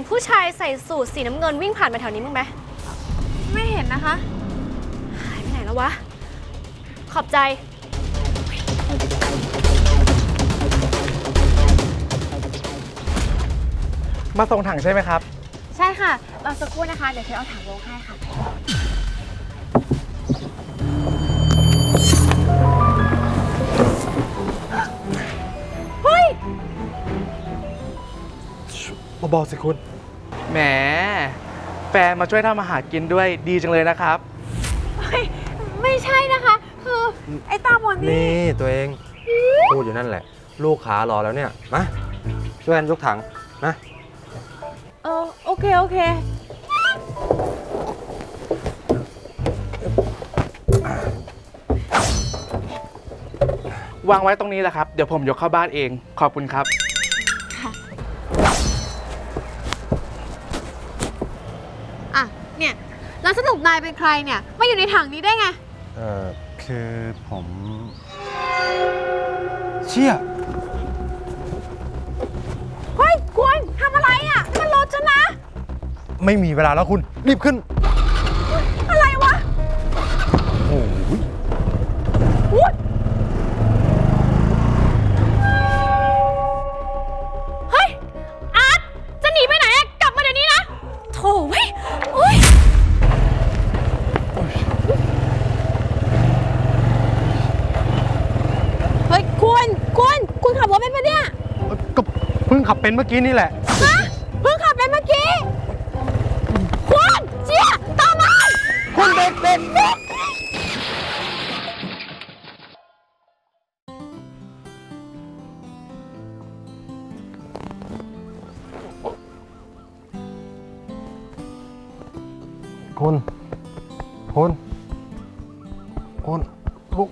นผู้ชายใส่สูทสีน้ำเงินวิ่งผ่านมาแถวนี้มั้างไหมไม่เห็นนะคะ หายไปไหนแล้ววะ ขอบใจ มาส่งถังใช่ไหมครับ ใช่ค่ะรอสักครู่นะคะ เดี๋ยวเธอเอาถังลงให้ค่ะ เบาๆสิคุณ แหม แฟนมาช่วยทำอาหารกินด้วยดีจังเลยนะครับไม่ใช่นะคะ คือไอ้ตาบอดนี่นี่ตัวเอง พูดอยู่นั่นแหละ ลูกขารอแล้วเนี่ย มา ช่วยกันยกถังนะเออโอเคโอเค วางไว้ตรงนี้แหละครับ เดี๋ยวผมยกเข้าบ้านเอง ขอบคุณครับ เนี่ย แล้วสรุปนายเป็นใครเนี่ย มาอยู่ในถังนี้ได้ไง เออคือผม เชี่ย เฮ้ย คุณทำอะไรอะนี่มันรถฉันนะ ไม่มีเวลาแล้วคุณ รีบขึ้น ขับเป็นเมื่อกี้นี่แหละ ฮะเพิ่งขับเป็นเมื่อกี้ คุณเจี๊ยตามมาคุณเด็กเด็กเด็กคุณคุณคุณลุก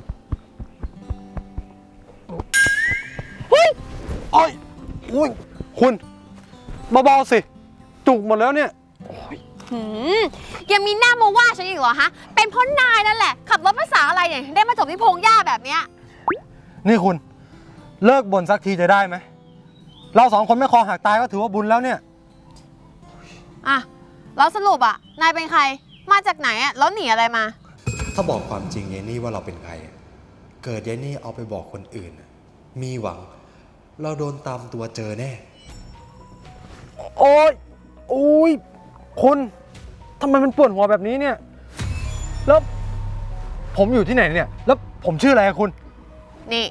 เฮ้ยโอ้ยอุ้ย คุณเบาๆสิ จุกหมดแล้วเนี่ย หืมยังมีหน้ามาว่าฉันอีกเหรอฮะ เป็นเพ่อนายนั่นแหละ ขับรถภาษาอะไรเนี่ยถึงได้มาจบที่พงหญ้าแบบเนี้ย นี่คุณ เลิกบ่นสักทีจะได้ไหม เราสองคนไม่คอหักตายก็ถือว่าบุญแล้วเนี่ย อะ แล้วสรุปอะ นายเป็นใคร มาจากไหนอะ แล้วหนีอะไรมา ถ้าบอกความจริงยายนี่ว่าเราเป็นใครอะเกิดยายนี่เอาไปบอกคนอื่นอะมีหวัง เราโดนตามตัวเจอแน่ โอ้ยโอ้ยคุณทำไมมันปวดหัวแบบนี้เนี่ย แล้วผมอยู่ที่ไหนเนี่ย แล้วผมชื่ออะไรอะคุณ นี่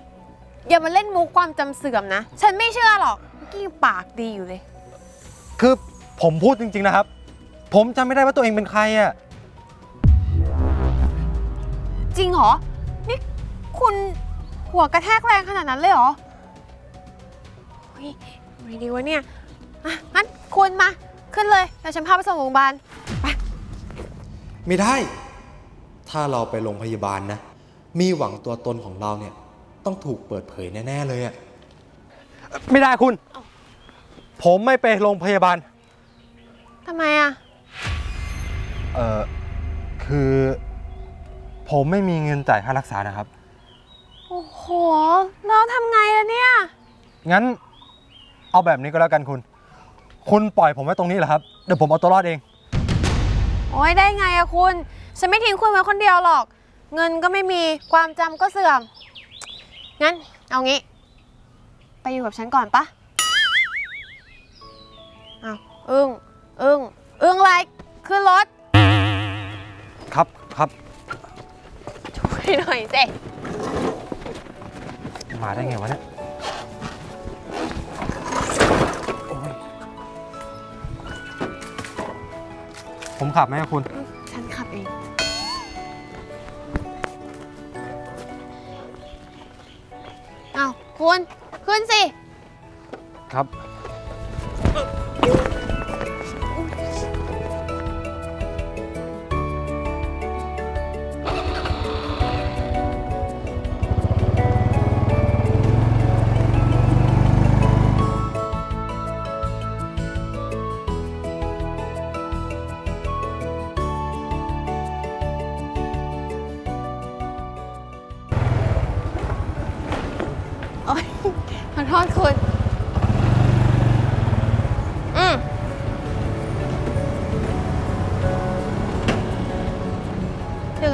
อย่ามาเล่นมุกความจำเสื่อมนะ ฉันไม่เชื่อหรอกเมื่อกี้ยังปากดีอยู่เลย คือผมพูดจริง ๆ นะครับ ผมจำไม่ได้ว่าตัวเองเป็นใครอะจริงเหรอ นี่คุณหัวกระแทกแรงขนาดนั้นเลยเหรอเฮ้ยไม่ดีวะเนี่ย อะงั้นคุณมา ขึ้นเลยเดี๋ยวฉันพาไปส่งโรงพยาบาลไม่ได้ ถ้าเราไปโรงพยาบาลนะ มีหวังตัวตนของเราเนี่ย ต้องถูกเปิดเผยแน่ ๆ เลยอะไม่ได้คุณ ผมไม่ไปโรงพยาบาล ทำไมอะ เอ่อคือ ผมไม่มีเงินจ่ายค่ารักษานะครับ โอ้โห เราทำไงล่ะเนี่ย งั้นเอาแบบนี้ก็แล้วกันคุณ คุณปล่อยผมไว้ตรงนี้เหรอครับ เดี๋ยวผมเอาตัวรอดเอง โอ้ยได้ไงอะคุณ ฉันไม่ทิ้งคุณไว้คนเดียวหรอก เงินก็ไม่มีความจำก็เสื่อม งั้น เอางี้ ไปอยู่กับฉันก่อนปะอ้าวอึ้งอึ้งอึ้งอะไรขึ้นรถ ครับครับ ช่วยหน่อยสิ มาได้ไงวะเนี่ย ผมขับไหมอะคุณ ฉันขับเอง เอาวคุณ ขึ้นสิ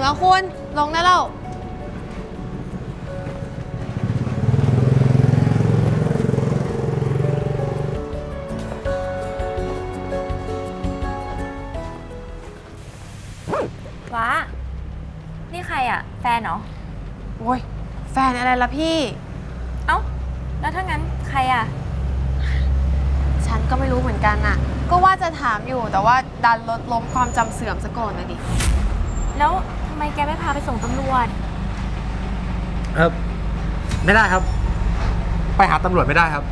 แล้วคุณ ลงได้แล้ว ว้า นี่ใครอะแฟนเหรอ โอ้ยแฟนอะไรล่ะพี่ เอ้า แล้วถ้างั้นใครอะฉันก็ไม่รู้เหมือนกันน่ะ ก็ว่าจะถามอยู่แต่ว่าดันลดล้มความจำเสื่อมซะก่อนนะดิ แล้วทำไมแกไม่พาไปส่งตำรวจ เออไม่ได้ครับ ไปหาตำรวจไม่ได้ครับ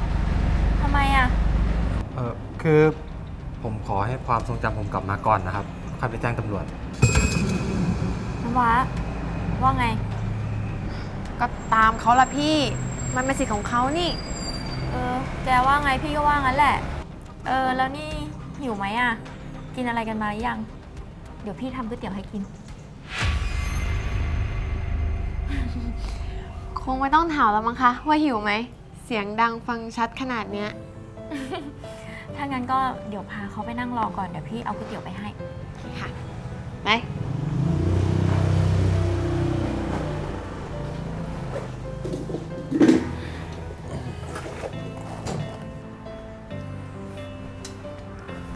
ทำไมอะเออคือผมขอให้ความทรงจำผมกลับมาก่อนนะครับค่อยไปแจ้งตำรวจ น้ำว้าว่าไง ก็ตามเขาละพี่ มันเป็นสิทธิ์ของเขานี่ เออ แกว่าไงพี่ก็ว่างั้นแหละ เออ แล้วนี่หิวไหมอะกินอะไรกันมาหรือยัง เดี๋ยวพี่ทำก๋วยเตี๋ยวให้กิน คงไม่ต้องถามแล้วมั้งคะ ว่าหิวไหม เสียงดังฟังชัดขนาดเนี้ย ถ้างั้นก็เดี๋ยวพาเขาไปนั่งรอก่อน เดี๋ยวพี่เอาก๋วยเตี๋ยวไปให้ ค่ะ ไป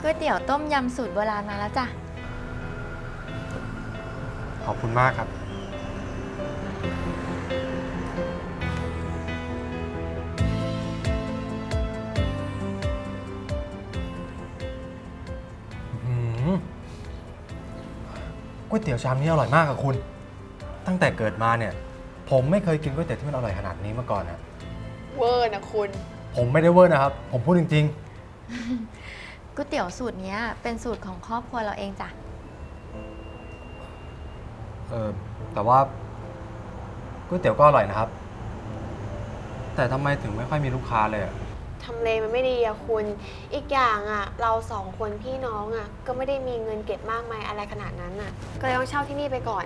ก๋วยเตี๋ยวต้มยำสูตรโบราณมาแล้วจ้ะ ขอบคุณมากครับ วยเตี๋ยวชามนี้อร่อยมากอะคุณ ตั้งแต่เกิดมาเนี่ย ผมไม่เคยกินก๋วยเตี๋ยวที่มันอร่อยขนาดนี้มาก่อนนะเวอร์นะคุณ ผมไม่ได้เวอร์นะครับ ผมพูดจริง ก๋วยเตี๋ยวสูตรเนี้ยเป็นสูตรของครอบครัวเราเองจ้ะ ๆ เออแต่ว่าก๋วยเตี๋ยวก็อร่อยนะครับ แต่ทำไมถึงไม่ค่อยมีลูกค้าเลยอะ ทำเลมันไม่ดีอะคุณ อีกอย่างอะเราสองคนพี่น้องอะก็ไม่ได้มีเงินเก็บมากมายอะไรขนาดนั้นอะก็เลยต้องเช่าที่นี่ไปก่อน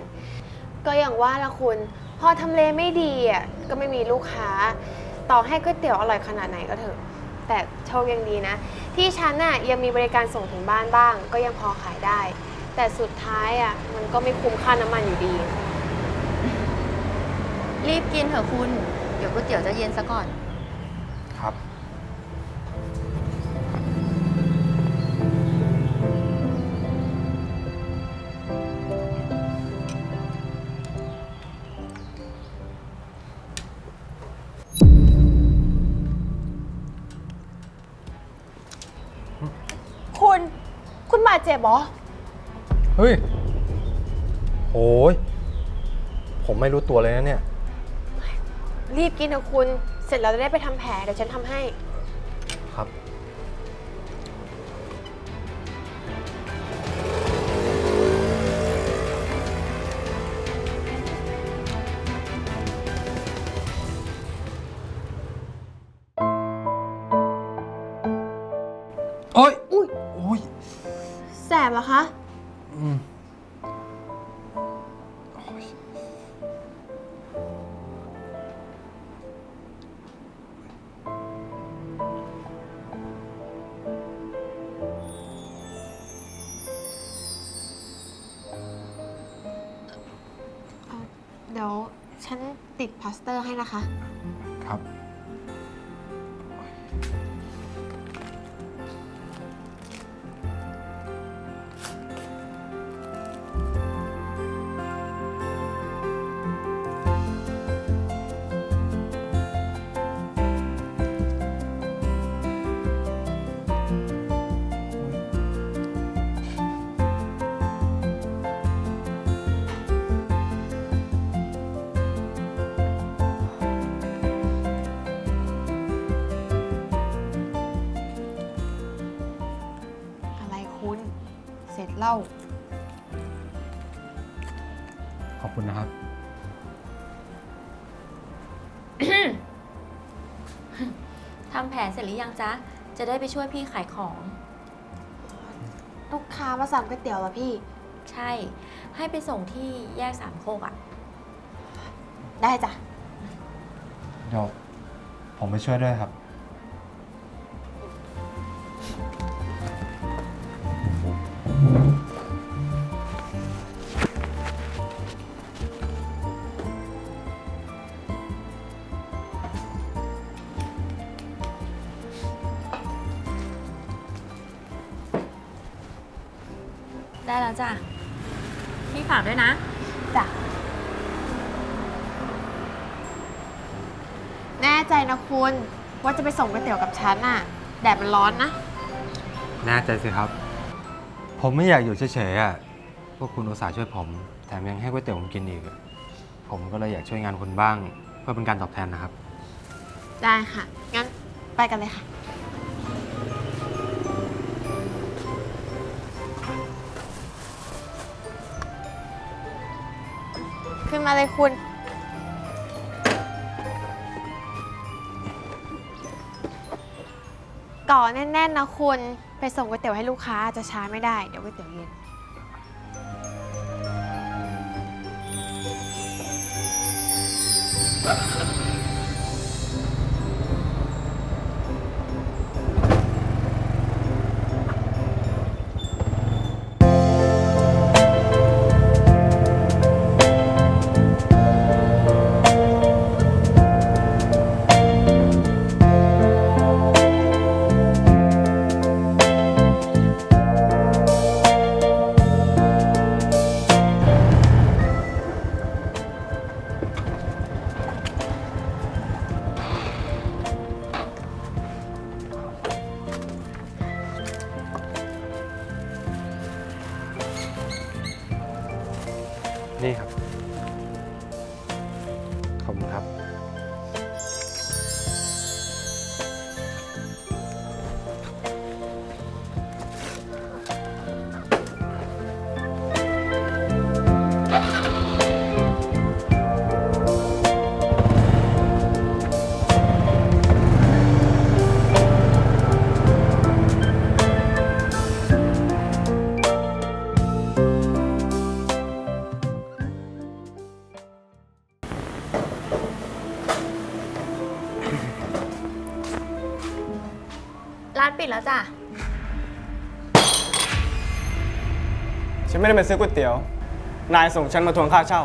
ก็อย่างว่าละคุณ พอทำเลไม่ดีอะก็ไม่มีลูกค้า ต่อให้ก๋วยเตี๋ยวอร่อยขนาดไหนก็เถอะ แต่โชคยังดีนะ ที่ฉันน่ะยังมีบริการส่งถึงบ้านบ้าง ก็ยังพอขายได้ แต่สุดท้ายอะมันก็ไม่คุ้มค่าน้ำมันอยู่ดี รีบกินเถอะคุณ เดี๋ยวก๋วยเตี๋ยวจะเย็นซะก่อน บาดเจ็บเหรอเฮ้ยโอ้ยผมไม่รู้ตัวเลยนะเนี่ย รีบกินเถอะคุณ เสร็จแล้วจะได้ไปทำแผลเดี๋ยวฉันทำให้ ครับ บเหรอคะ อืมเดี๋ยวฉันติดพลาสเตอร์ให้นะคะ ครับ เสร็จเล่าขอบคุณนะครับ ทำแผนเสร็จหรือยังจ๊ะ จะได้ไปช่วยพี่ขายของ ลูกค้ามาสั่งก๋วยเตี๋ยวเหรอพี่ ใช่ ให้ไปส่งที่แยกสามโคกอะได้จ้ะ เดี๋ยวผมไปช่วยด้วยครับ จ้ะพี่ฝากด้วยนะ จ้ะ แน่ใจนะคุณ ว่าจะไปส่งก๋วยเตี๋ยวกับฉันน่ะ แดดมันร้อนนะ แน่ใจสิครับ ผมไม่อยากอยู่เฉยๆอะพวกคุณอุตส่าห์ช่วยผม แถมยังให้ก๋วยเตี๋ยวผมกินอีกอะผมก็เลยอยากช่วยงานคุณบ้าง เพื่อเป็นการตอบแทนนะครับ ได้ค่ะ งั้นไปกันเลยค่ะ มาเลยคุณ ก่อแน่นๆนะคุณ ไปส่งก๋วยเตี๋ยวให้ลูกค้าจะช้าไม่ได้ เดี๋ยวก๋วยเตี๋ยวเย็นนี่ จ้ะ ฉันไม่ได้มาซื้อก๋วยเตี๋ยว นายส่งฉันมาทวงค่าเช่า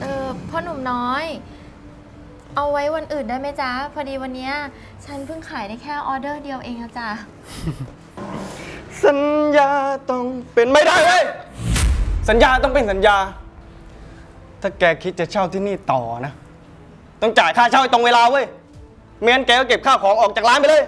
เออพ่อหนุ่มน้อย เอาไว้วันอื่นได้ไหมจ๊ะ พอดีวันเนี้ยฉันเพิ่งขายได้แค่ออเดอร์เดียวเองอะจ้ะ สัญญาต้องเป็นไม่ได้เลยสัญญาต้องเป็นสัญญา ถ้าแกคิดจะเช่าที่นี่ต่อนะ ต้องจ่ายค่าเช่าให้ตรงเวลาเว้ยไม่งั้นแกก็เก็บข้าวของออกจากร้านไปเลย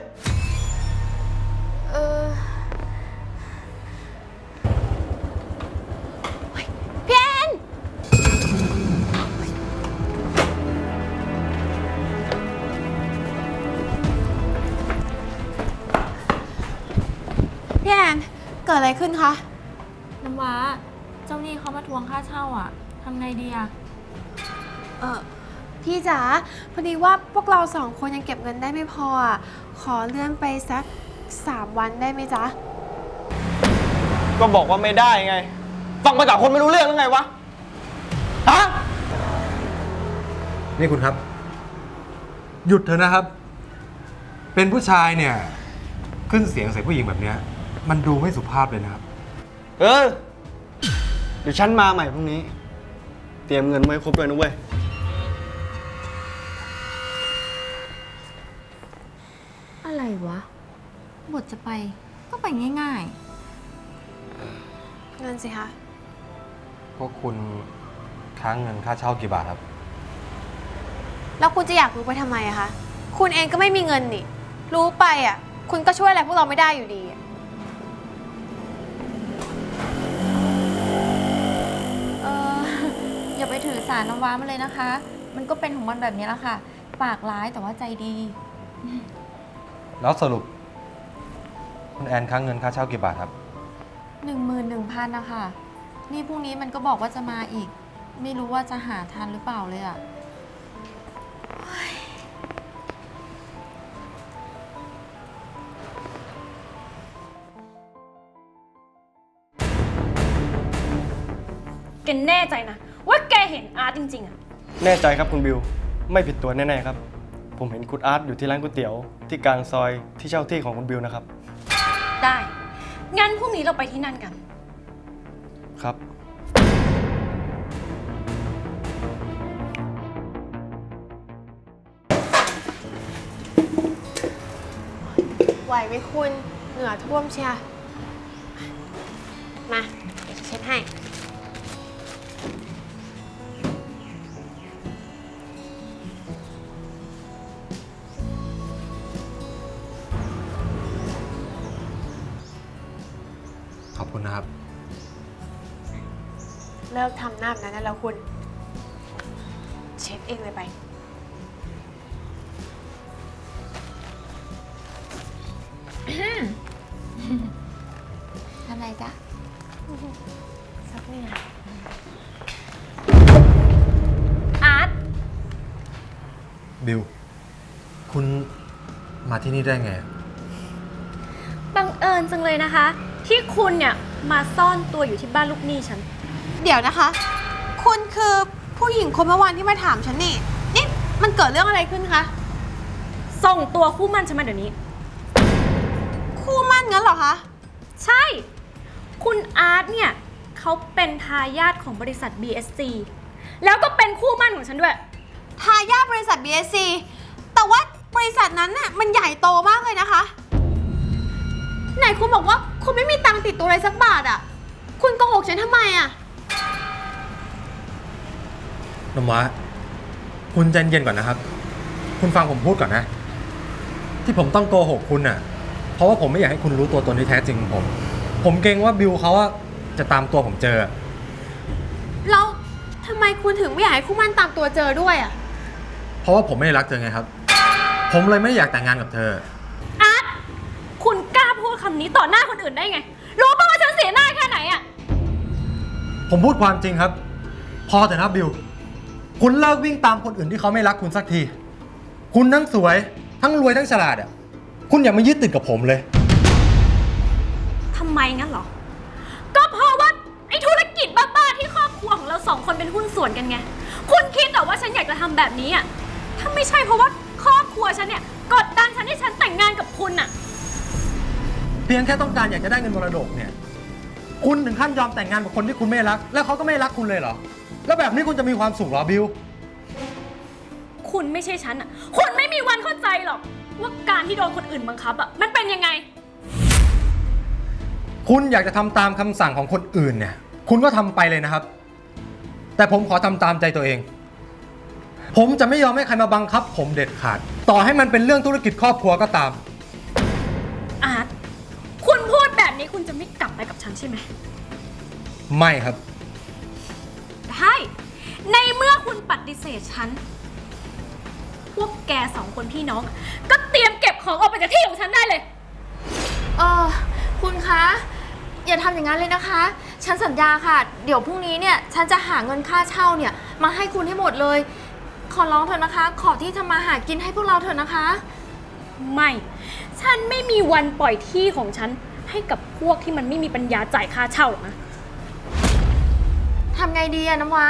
กิดอะไรขึ้นคะ น้ำว้า เจ้าหนี้เขามาทวงค่าเช่าอะทำไงดีอะเออพี่จ๋าพอดีว่าพวกเราสองคนยังเก็บเงินได้ไม่พออะขอเลื่อนไปสักสามวันได้ไหมจ๊ะ ก็บอกว่าไม่ได้ไง ฟังภาษาคนไม่รู้เรื่องหรือไงวะ ฮะ นี่คุณครับ หยุดเถอะนะครับ เป็นผู้ชายเนี่ย ขึ้นเสียงใส่ผู้หญิงแบบเนี้ย มันดูไม่สุภาพเลยนะครับ เออ เดี๋ยวฉันมาใหม่พรุ่งนี้ เตรียมเงินไว้ครบเลยนะเว้ย อะไรวะ บทจะไปก็ไปง่ายเงินสิคะ พวกคุณค้างเงินค่าเช่ากี่บาทครับ แล้วคุณจะอยากรู้ไปทำไมอะคะ คุณเองก็ไม่มีเงินนี่ รู้ไปอะคุณก็ช่วยอะไรพวกเราไม่ได้อยู่ดีอะ ถือสารน้ำว้ามันเลยนะคะ มันก็เป็นของมันแบบนี้แหละค่ะ ปากร้ายแต่ว่าใจดี แล้วสรุป คุณแอนค้างเงินค่าเช่ากี่บาทครับ หนึ่งหมื่นหนึ่งพันนะคะนี่พรุ่งนี้มันก็บอกว่าจะมาอีก ไม่รู้ว่าจะหาทันหรือเปล่าเลยอะแกแน่ใจนะ ว่าแกเห็นอาร์ตจริงๆอะแน่ใจครับคุณบิว ไม่ผิดตัวแน่ๆครับ ผมเห็นคุณอาร์ตอยู่ที่ร้านก๋วยเตี๋ยวที่กลางซอยที่เช่าที่ของคุณบิวนะครับ ได้ งั้นพรุ่งนี้เราไปที่นั่นกัน ครับ ไหวไหมคุณ เหงื่อท่วมเชียร์มานะครับ แบบนั้นได้แล้วคุณ เช็ดเองเลยไป ทำไรจ๊ะ สักเนี่ยอาร์ตบิลคุณมาที่นี่ได้ไง บังเอิญจังเลยนะคะ ที่คุณเนี่ยมาซ่อนตัวอยู่ที่บ้านลูกหนี้ฉัน เดี๋ยวนะคะ คุณคือผู้หญิงคนเมื่อวานที่มาถามฉันนี่ นี่มันเกิดเรื่องอะไรขึ้นคะ ส่งตัวคู่มั่นฉันมาเดี๋ยวนี้ คู่มั่นงั้นเหรอคะ ใช่ คุณอาร์ตเนี่ยเขาเป็นทายาทของบริษัท BSC แล้วก็เป็นคู่มั่นของฉันด้วย ทายาทบริษัท BSC แต่ว่าบริษัทนั้นน่ะมันใหญ่โตมากเลยนะคะ ไหนคุณบอกว่าคุณไม่มีตังค์ติดตัวเลยสักบาทอะ คุณโกหกฉันทำไมอะ นมวะคุณใจเย็นก่อนนะครับ คุณฟังผมพูดก่อนนะ ที่ผมต้องโกหกคุณน่ะ เพราะว่าผมไม่อยากให้คุณรู้ตัวตนที่แท้จริงของผม ผมเกรงว่าบิลเขาอะจะตามตัวผมเจอ แล้วทำไมคุณถึงไม่อยากให้คู่มั่นตามตัวเจอด้วยอะ เพราะว่าผมไม่ได้รักเธอไงครับ ผมเลยไม่ได้อยากแต่งงานกับเธอ อาร์ตคุณกล้าพูดคำนี้ต่อหน้าคนอื่นได้ไง รู้ป่ะว่าฉันเสียหน้าแค่ไหนอะผมพูดความจริงครับ พอเถอะนะบิล คุณเลิกวิ่งตามคนอื่นที่เขาไม่รักคุณสักที คุณทั้งสวย ทั้งรวยทั้งฉลาดอะ คุณอย่ามายึดติดกับผมเลย ทำไมงั้นเหรอ ก็เพราะว่าไอ้ธุรกิจบ้าๆที่ครอบครัวของเราสองคนเป็นหุ้นส่วนกันไง คุณคิดแต่ว่าฉันอยากจะทำแบบนี้อะถ้าไม่ใช่เพราะว่าครอบครัวฉันเนี่ยกดดันฉันให้ฉันแต่งงานกับคุณอะเพียงแค่ต้องการอยากจะได้เงินมรดกเนี่ย คุณถึงขั้นยอมแต่งงานกับคนที่คุณไม่รัก แล้วเขาก็ไม่รักคุณเลยเหรอ แล้วแบบนี้คุณจะมีความสุขเหรอบิลคุณไม่ใช่ฉันอะคุณไม่มีวันเข้าใจหรอก ว่าการที่โดนคนอื่นบังคับอะมันเป็นยังไง คุณอยากจะทำตามคำสั่งของคนอื่นเนี่ย คุณก็ทำไปเลยนะครับ แต่ผมขอทำตามใจตัวเอง ผมจะไม่ยอมให้ใครมาบังคับ ผมเด็ดขาด ต่อให้มันเป็นเรื่องธุรกิจครอบครัวก็ตาม อาร์ตคุณพูดแบบนี้คุณจะไม่กลับไปกับฉันใช่ไหม ไม่ครับ ได้ในเมื่อคุณปฏิเสธฉัน พวกแกสองคนพี่น้อง ก็เตรียมเก็บของออกไปจากที่ของฉันได้เลย เออคุณคะ อย่าทำอย่างนั้นเลยนะคะ ฉันสัญญาค่ะ เดี๋ยวพรุ่งนี้เนี่ยฉันจะหาเงินค่าเช่าเนี่ย มาให้คุณให้หมดเลย ขอร้องเถอะนะคะ ขอที่ทำมาหากินให้พวกเราเถอะนะคะ ไม่ ฉันไม่มีวันปล่อยที่ของฉันให้กับพวกที่มันไม่มีปัญญาจ่ายค่าเช่าหรอกนะ ทำไงดีอะน้ำว้า